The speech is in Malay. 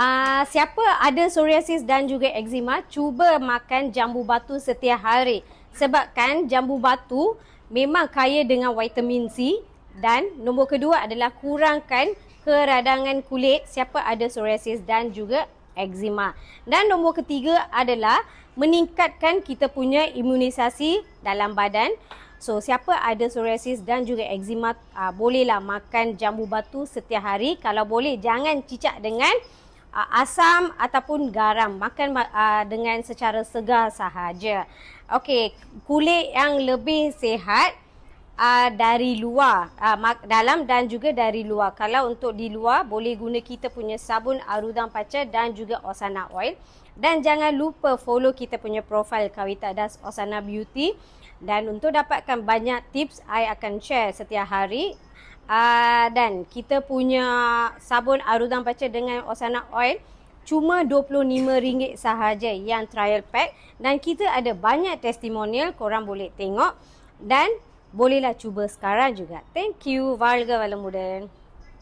Uh, siapa ada psoriasis dan juga eczema, cuba makan jambu batu setiap hari. Sebabkan jambu batu memang kaya dengan vitamin C dan nombor kedua adalah kurangkan keradangan kulit siapa ada psoriasis dan juga eczema. Dan nombor ketiga adalah meningkatkan kita punya imunisasi dalam badan. So siapa ada psoriasis dan juga eczema uh, bolehlah makan jambu batu setiap hari. Kalau boleh jangan cicak dengan uh, asam ataupun garam. Makan uh, dengan secara segar sahaja. Okey, kulit yang lebih sihat uh, dari luar, uh, dalam dan juga dari luar. Kalau untuk di luar boleh guna kita punya sabun arudang paca dan juga Osana oil. Dan jangan lupa follow kita punya profil Kawita Das Osana Beauty. Dan untuk dapatkan banyak tips, I akan share setiap hari. Uh, dan kita punya sabun arudang paca dengan Osana oil cuma RM25 sahaja yang trial pack dan kita ada banyak testimonial korang boleh tengok dan bolehlah cuba sekarang juga. Thank you. Varga Valamudan.